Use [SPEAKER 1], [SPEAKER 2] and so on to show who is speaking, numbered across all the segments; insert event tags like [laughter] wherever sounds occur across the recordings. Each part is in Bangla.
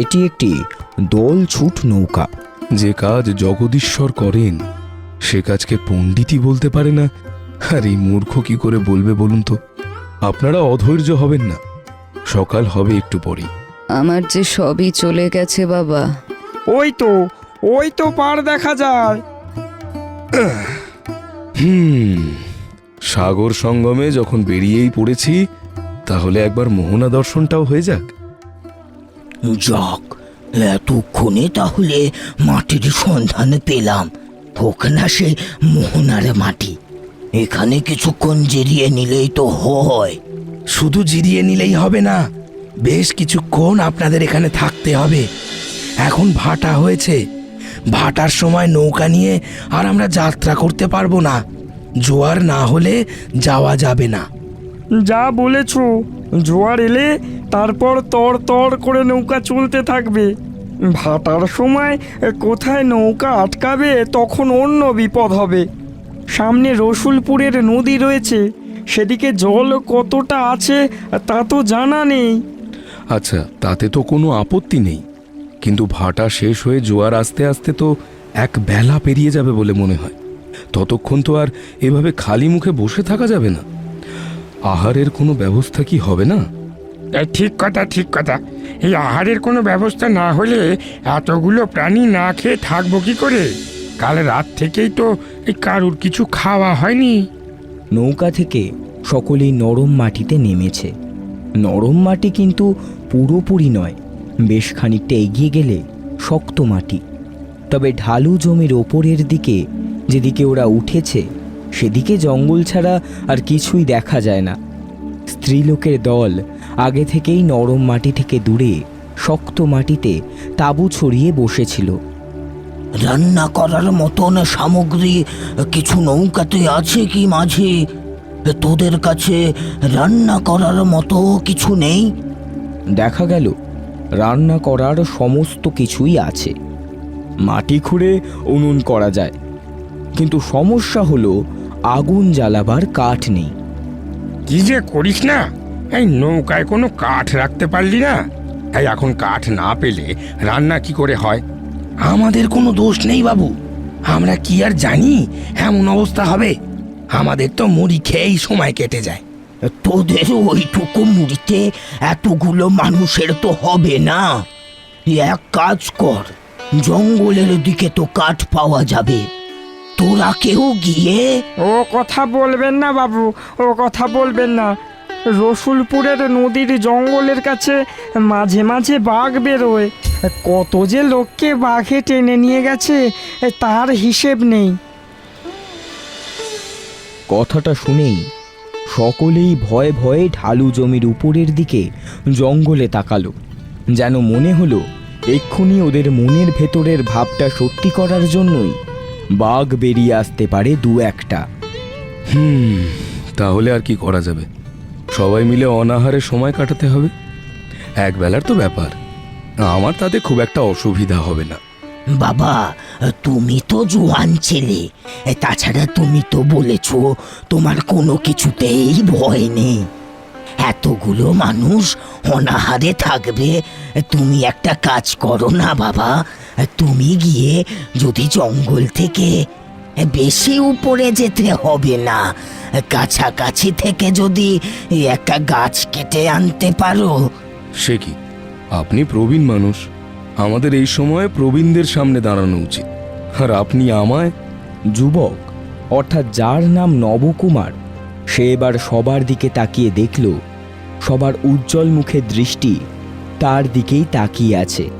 [SPEAKER 1] এটি একটি দোল ছুট নৌকা।
[SPEAKER 2] যে কাজ জগদীশ্বর করেন সে কাজকে পণ্ডিতই বলতে পারে না। আর এই মূর্খ কি করে বলবে বলুন তো? আপনারা অধৈর্য হবেন না। সকাল হবে একটু পরেই।
[SPEAKER 3] আমার যে সবই চলে গেছে বাবা।
[SPEAKER 4] ওই তো ওই তো পার দেখা যায়।
[SPEAKER 2] হুম সাগর সঙ্গমে যখন বেরিয়েই পড়েছি তাহলে একবার মোহনা দর্শনটাও হয়ে যাক।
[SPEAKER 5] যাক এতক্ষণে তাহলে মাটির সন্ধান পেলাম। না সে মোহনার মাটি। এখানে কিছুক্ষণ জিরিয়ে নিলেই তো হয়।
[SPEAKER 6] শুধু জিরিয়ে নিলেই হবে না বেশ কিছুক্ষণ আপনাদের এখানে থাকতে হবে। এখন ভাটা হয়েছে। ভাটার সময় নৌকা নিয়ে আর আমরা যাত্রা করতে পারব না। জোয়ার না হলে যাওয়া যাবে না।
[SPEAKER 4] যা বলেছ জোয়ার এলে তারপর তর তর করে নৌকা চলতে থাকবে। ভাটার সময় কোথায় নৌকা আটকাবে তখন অন্য বিপদ হবে। সামনে রসুলপুরের নদী রয়েছে, সেদিকে জল কতটা আছে তা তো জানা নেই।
[SPEAKER 2] আচ্ছা তাতে তো কোনো আপত্তি নেই। কিন্তু ভাটা শেষ হয়ে জোয়ার আস্তে আস্তে তো এক বেলা পেরিয়ে যাবে বলে মনে হয়। ততক্ষণ তো আর এভাবে খালি মুখে বসে থাকা যাবে না। আহারের কোনো ব্যবস্থা কি হবে না?
[SPEAKER 7] ঠিক কথা ঠিক কথা। এই আহারের কোনো ব্যবস্থা না হলে এতগুলো প্রাণী না খেয়ে থাকব কি করে? কাল রাত থেকেই তো এই কারুর কিছু খাওয়া হয়নি।
[SPEAKER 1] নৌকা থেকে সকলেই নরম মাটিতে নেমেছে। নরম মাটি কিন্তু পুরোপুরি নয়, বেশ খানিকটা এগিয়ে গেলে শক্ত মাটি। তবে ঢালু জমির ওপরের দিকে যেদিকে ওরা উঠেছে, সেদিকে জঙ্গল ছাড়া আর কিছুই দেখা যায় না। স্ত্রীলোকের দল আগে থেকেই নরম মাটি থেকে দূরে শক্ত মাটিতে তাঁবু ছড়িয়ে বসেছিল।
[SPEAKER 5] রান্না করার মতন সামগ্রী কিছু নৌকাতে আছে কি মাঝে? তোদের কাছে রান্না করার মতো কিছু নেই?
[SPEAKER 1] দেখা গেল রান্না করার সমস্ত কিছুই আছে। মাটি খুঁড়ে উনুন করা যায়। কিন্তু সমস্যা হলো আগুন জ্বালাবার কাঠ নেই।
[SPEAKER 7] কি যে করিস না? এই নৌকায় কোনো কাঠ রাখতে পারলি না? এই এখন কাঠ না পেলে রান্না কি করে হয়?
[SPEAKER 6] আমাদের কোনো দোষ নেই বাবু। আমরা কি আর জানি? এমন অবস্থা হবে। আমাদের তো মুড়ি খেয়েই সময় কেটে যায়।
[SPEAKER 5] তোদের ওইটুকু মুড়িতে এতগুলো মানুষের তো হবে না। এক কাজ কর জঙ্গলের দিকে তো কাঠ পাওয়া যাবে। তোরা কেউ গিয়ে
[SPEAKER 4] ও কথা বলবেন না বাবু ও কথা বলবেন না। রসুলপুরের নদীর জঙ্গলের কাছে মাঝে মাঝে বাঘ বেরোয়। কত যে লোককে বাঘে টেনে নিয়ে গেছে তার হিসেব নেই।
[SPEAKER 1] কথাটা শুনেই সকলেই ভয়ে ভয়ে ঢালু জমির উপরের দিকে জঙ্গলে তাকালো যেন মনে হলো এক্ষুনি ওদের মনের ভেতরের ভাবটা সত্যি করার জন্যই বাঘ বেরিয়ে আসতে পারে দু একটা।
[SPEAKER 2] হুম তাহলে আর কি করা যাবে? সবাই মিলে অনাহারে সময় কাটাতে হবে। এক বেলার তো ব্যাপার। আমার তাতে খুব একটা অসুবিধা হবে না।
[SPEAKER 5] বাবা, তুমি তো জোয়ান ছেলে। তাছাড়া তুমি তো বলেছ তোমার কোনো কিছুতেই ভয় নেই। এতগুলো মানুষ অনাহারে থাকবে, তুমি একটা কাজ করো না বাবা। তুমি গিয়ে যদি জঙ্গল থেকে বেশি উপরে যেতে হবে না। কাছাকাছি থেকে যদি একটা গাছ কেটে আনতে পারো।
[SPEAKER 2] সে কি? আপনি প্রবীণ মানুষ। আমাদের এই সময় প্রবীণদের সামনে দাঁড়ানো উচিত। আর আপনি আমায়
[SPEAKER 1] যুবক অর্থাৎ যার নাম নবকুমার সে এবার সবার দিকে তাকিয়ে দেখল সবার উজ্জ্বল মুখের দৃষ্টি তার দিকেই তাকিয়ে আছে।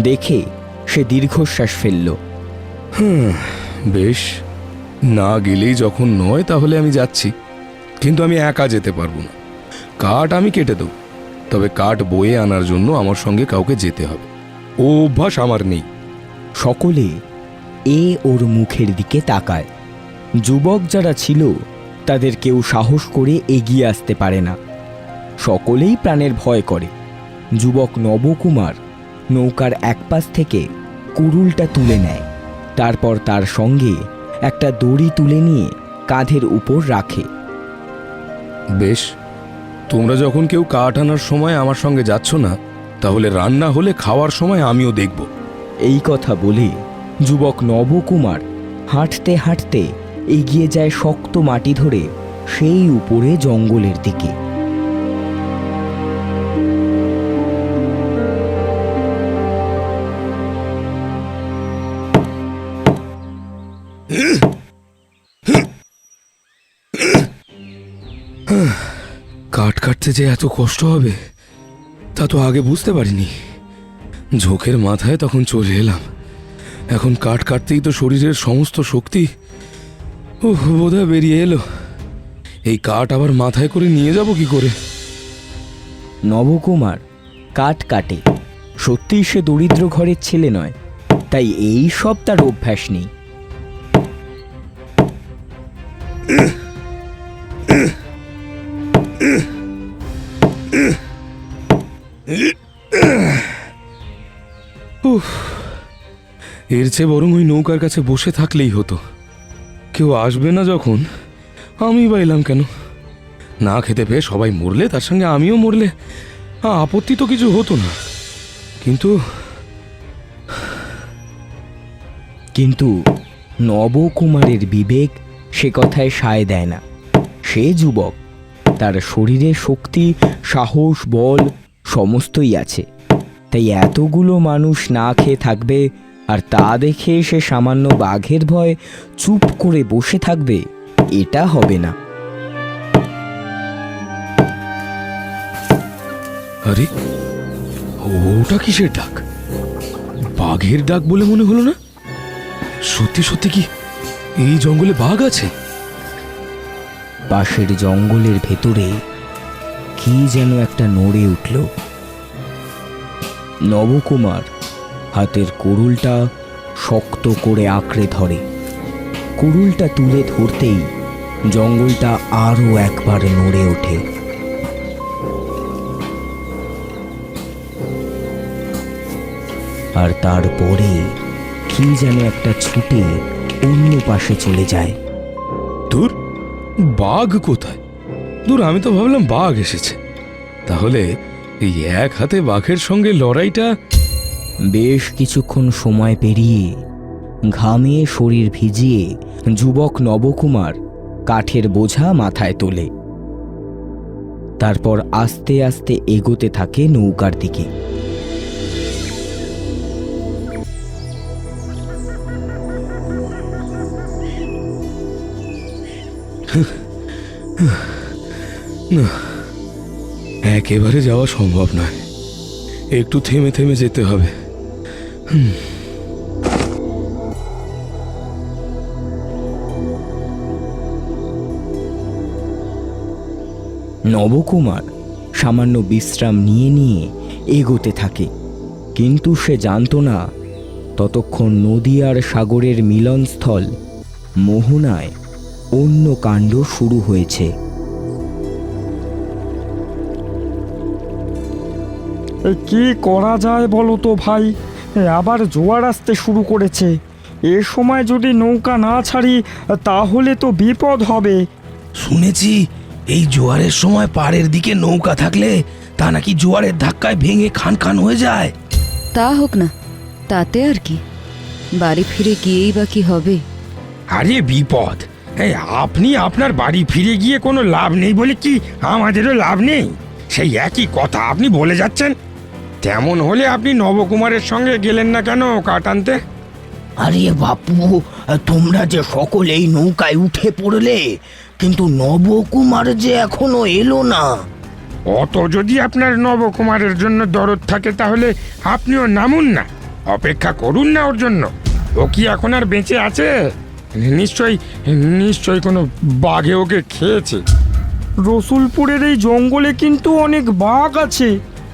[SPEAKER 1] দেখে সে দীর্ঘশ্বাস ফেলল।
[SPEAKER 2] বেশ, না গেলেই যখন নয় তাহলে আমি যাচ্ছি। কিন্তু আমি একা যেতে পারব না। কাঠ আমি কেটে দেবো, তবে কাঠ বয়ে আনার জন্য আমার সঙ্গে কাউকে যেতে হবে। ও অভ্যাস আমার নেই।
[SPEAKER 1] সকলে এ ওর মুখের দিকে তাকায়। যুবক যারা ছিল, তাদের কেউ সাহস করে এগিয়ে আসতে পারে না। সকলেই প্রাণের ভয় করে। যুবক নবকুমার নৌকার এক পাশ থেকে কুরুলটা তুলে নেয়। তারপর তার সঙ্গে একটা দড়ি তুলে নিয়ে কাঁধের উপর রাখে।
[SPEAKER 2] বেশ তোমরা যখন কেউ কাঠ আনার সময় আমার সঙ্গে যাচ্ছ না তাহলে রান্না হলে খাওয়ার সময় আমিও দেখব।
[SPEAKER 1] এই কথা বলে যুবক নবকুমার হাঁটতে হাঁটতে এগিয়ে যায় শক্ত মাটি ধরে সেই উপরে জঙ্গলের দিকে।
[SPEAKER 2] কাটতে যে এত কষ্ট হবে তা তো আগে বুঝতে পারিনি। ঝোঁকের মাথায় তখন চলে এলাম। এখন কাঠ কাটতেই তো শরীরের সমস্ত শক্তি ও বোধহয় বেরিয়ে এলো। এই কাঠ আবার মাথায় করে নিয়ে যাব কি করে?
[SPEAKER 1] নবকুমার কাঠ কাটে। সত্যিই সে দরিদ্র ঘরের ছেলে নয় তাই এই সব তার অভ্যাস নেই। [coughs]
[SPEAKER 2] এর চেয়ে বরং ওই নৌকার কাছে বসে থাকলেই হতো। কেউ আসবে না যখন? আমি বা এলাম কেন? না খেতে পেয়ে সবাই মরলে, তার সঙ্গে আমিও মরলে। আপত্তি তো কিছু হতো না। কিন্তু
[SPEAKER 1] কিন্তু নবকুমারের বিবেক সে কথায় সায় দেয় না। সে যুবক, তার শরীরে শক্তি, সাহস, বল সমস্তই আছে। তাই এতগুলো মানুষ না খেয়ে থাকবে আর তা দেখে সে সামান্য বাঘের ভয় চুপ করে বসে থাকবে এটা হবে না।
[SPEAKER 2] আরে ওটা কিসের ডাক? বাঘের ডাক বলে মনে হলো না? সত্যি সত্যি কি এই জঙ্গলে বাঘ আছে?
[SPEAKER 1] পাশের জঙ্গলের ভেতরে কি যেন একটা নড়ে উঠল। নবকুমার হাতের কুড়ুলটা শক্ত করে আঁকড়ে ধরে। কুড়ুলটা তুলে ধরতেই জঙ্গলটা আরও একবার নড়ে ওঠে। আর তারপরে কি যেন একটা ছুটে অন্য পাশে চলে যায়।
[SPEAKER 2] দূর বাঘ কোথায়? দূর আমি তো ভাবলাম বাঘ এসেছে। তাহলে এই এক হাতে বাঘের সঙ্গে লড়াইটা
[SPEAKER 1] বেশ কিছুক্ষণ সময় পেরিয়ে ঘামে শরীর ভিজিয়ে যুবক নবকুমার কাঠের বোঝা মাথায় তোলে। তারপর আস্তে আস্তে এগোতে থাকে নৌকার দিকে।
[SPEAKER 2] একেবারে যাওয়া সম্ভব নয়। একটু থেমে থেমে যেতে হবে।
[SPEAKER 1] নবকুমার সামান্য বিশ্রাম নিয়ে নিয়ে এগোতে থাকে। কিন্তু সে জানতো না ততক্ষণ নদী আর সাগরের মিলনস্থল মোহনায় অন্য কাণ্ড শুরু হয়েছে।
[SPEAKER 4] কি করা যায় বলো তো ভাই? আবার জোয়ার আসতে শুরু করেছে। এ সময় যদি নৌকা না ছাড়ি তাহলে তো বিপদ হবে।
[SPEAKER 6] শুনেছি এই জোয়ারের সময় পাড়ের দিকে নৌকা থাকলে তা নাকি জোয়ারের ধাক্কায় ভেঙে খান খান হয়ে যায়।
[SPEAKER 3] তা হোক না তাতে আর কি। বাড়ি ফিরে গিয়েই বা কি হবে?
[SPEAKER 7] আরে বিপদ এই আপনি আপনার বাড়ি ফিরে গিয়ে কোনো লাভ নেই বলে কি আমাদেরও লাভ নেই? সেই একই কথা আপনি বলে যাচ্ছেন। তেমন হলে আপনি নবকুমারের সঙ্গে গেলেন না কেন কাটানতে
[SPEAKER 5] আরে বাপু তোমরা যে সকলেই নৌকায় উঠে পড়লে কিন্তু নবকুমার যে এখনও এলো না।
[SPEAKER 7] অত যদি আপনার নবকুমারের জন্য দরদ থাকে তাহলে আপনিও নামুন না। অপেক্ষা করুন না ওর জন্য। ও কি এখন আর বেঁচে আছে? নিশ্চয়ই নিশ্চয়ই কোনো বাঘে ওকে খেয়েছে।
[SPEAKER 4] রসুলপুরের এই জঙ্গলে কিন্তু অনেক বাঘ আছে।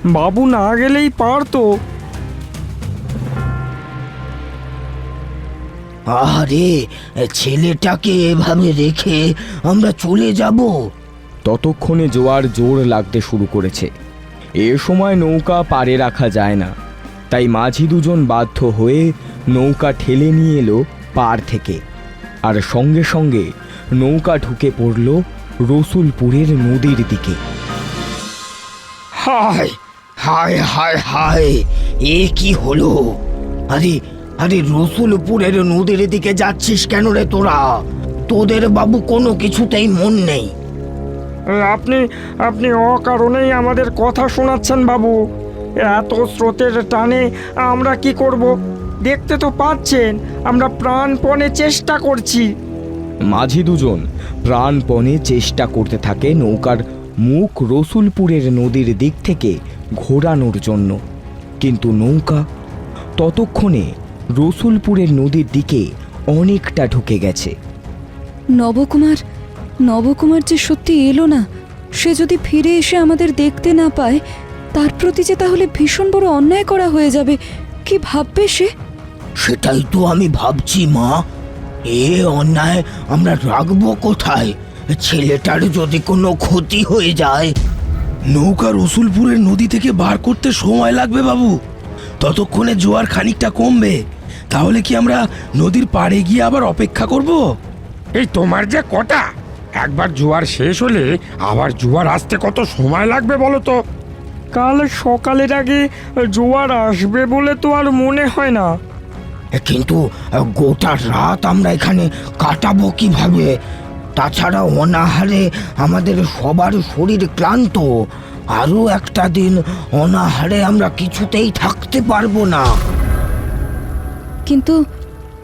[SPEAKER 4] বাবু না গেলেই পারতো।
[SPEAKER 5] আরে ছেলেটাকে এভাবে রেখে আমরা চলে যাব?
[SPEAKER 1] ততক্ষণে জোয়ার জোর লাগতে শুরু করেছে। এ সময় নৌকা পারে রাখা যায় না। তাই মাঝি দুজন বাধ্য হয়ে নৌকা ঠেলে নিয়ে এলো পার থেকে। আর সঙ্গে সঙ্গে নৌকা ঢুকে পড়ল রসুলপুরের নদীর দিকে।
[SPEAKER 7] হায়
[SPEAKER 5] হায় হায় হায় এ কি হলো? আরে আরে রসুলপুরের নদীর দিকে যাচ্ছিস কেন রে তোরা? তোদের বাবু কোনো কিছুতেই মন নেই।
[SPEAKER 4] আপনি আপনি অকারণেই আমাদের কথা শোনাচ্ছেন বাবু। এত স্রোতের টানে আমরা কি করব? দেখতে তো পাচ্ছেন আমরা প্রাণপণে চেষ্টা করছি।
[SPEAKER 1] মাঝি দুজন প্রাণপণে চেষ্টা করতে থাকে নৌকার মুখ রসুলপুরের নদীর দিক থেকে। ঘোরানোর জন্য। কিন্তু নৌকা ততক্ষণে রসুলপুরের নদীর দিকে অনেকটা ঢুকে গেছে।
[SPEAKER 3] নবকুমার নবকুমার যে সত্যি এলো না সে যদি ফিরে এসে আমাদের দেখতে না পায় তার প্রতি যে তাহলে ভীষণ বড় অন্যায় করা হয়ে যাবে কি ভাববে সে?
[SPEAKER 5] সেটাই তো আমি ভাবছি মা। এ অন্যায় আমরা রাখব কোথায়? ছেলেটার যদি কোনো ক্ষতি হয়ে যায়
[SPEAKER 6] নৌকা রসুলপুরের নদী থেকে বার করতে সময় লাগবে বাবু। ততক্ষণে জোয়ার খানিকটা কমবে। তাহলে কি আমরা নদীর পাড়ে গিয়ে আবার অপেক্ষা করব?
[SPEAKER 7] এই তোমার যে কটা? একবার জোয়ার শেষ হলে আবার জোয়ার আসতে কত সময় লাগবে বলো তো?
[SPEAKER 4] কাল সকালের আগে জোয়ার আসবে বলে তো আর মনে হয় না।
[SPEAKER 5] কিন্তু গোটা রাত আমরা এখানে কাটাবো কীভাবে? তাছাড়া অনাহারে আমাদের সবার শরীর ক্লান্ত। আরও একটা দিন অনাহারে আমরা কিছুতেই থাকতে পারব না।
[SPEAKER 3] কিন্তু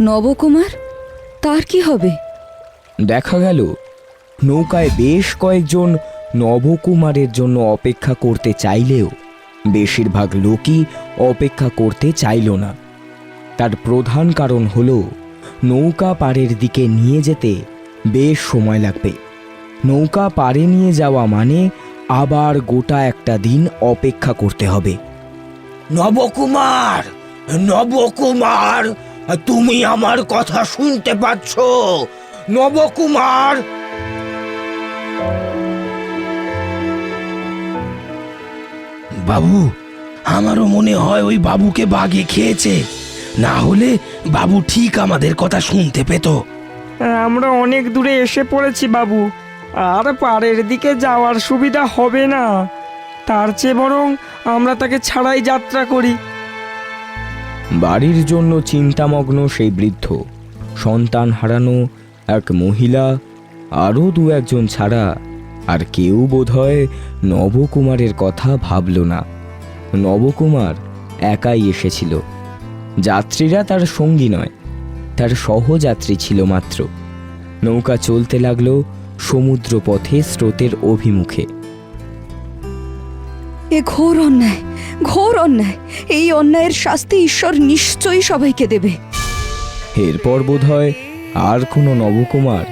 [SPEAKER 3] নবকুমার তার কি হবে?
[SPEAKER 1] দেখা গেল। নৌকায় বেশ কয়েকজন নবকুমারের জন্য অপেক্ষা করতে চাইলেও বেশিরভাগ লোকই অপেক্ষা করতে চাইল না। তার প্রধান কারণ হল নৌকা পাড়ের দিকে নিয়ে যেতে বেশ সময় লাগবে। নৌকা পাড়ে নিয়ে যাওয়া মানে আবার গোটা একটা দিন অপেক্ষা করতে হবে।
[SPEAKER 5] নবকুমার! নবকুমার! তুমি আমার কথা শুনতে পাচ্ছ? নবকুমার!
[SPEAKER 6] বাবু, আমারও মনে হয় ওই বাবুকে বাগে খেয়েছে। না হলে বাবু ঠিক আমাদের কথা শুনতে পেত।
[SPEAKER 4] আমরা অনেক দূরে এসে পড়েছি, বাবু। আর পাড়ের দিকে যাওয়ার সুবিধা হবে না। তার চেয়ে বরং আমরা তাকে ছাড়াই যাত্রা করি।
[SPEAKER 1] বাড়ির জন্য চিন্তামগ্ন সেই বৃদ্ধ। সন্তান হারানো এক মহিলা, আরও দু একজন ছাড়া আর কেউ বোধহয় নবকুমারের কথা ভাবল না। নবকুমার একাই এসেছিল। যাত্রীরা তার সঙ্গী নয় তার সহযাত্রী ছিল মাত্র। নৌকা চলতে লাগল সমুদ্র পথে স্রোতের অভিমুখে।
[SPEAKER 3] এ ঘোর অন্যায় ঘোর অন্যায়। এই অন্যায়ের শাস্তি ঈশ্বর নিশ্চয়ই সবাইকে দেবে।
[SPEAKER 1] এরপর বোধহয় আর কোনো নবকুমার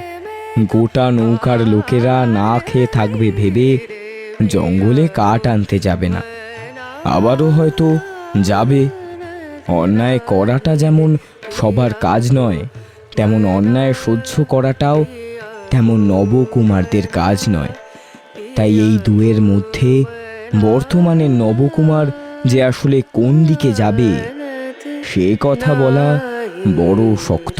[SPEAKER 1] গোটা নৌকার লোকেরা না খেয়ে থাকবে ভেবে জঙ্গলে কাঠ আনতে যাবে না। আবারও হয়তো যাবে। অন্যায় করাটা যেমন সবার কাজ নয়, তেমন অন্যায় সহ্য করাটাও তেমন নবকুমারদের কাজ নয়। তাই এই দুয়ের মধ্যে বর্তমানে নবকুমার যে আসলে কোন দিকে যাবে, সে কথা বলা বড় শক্ত।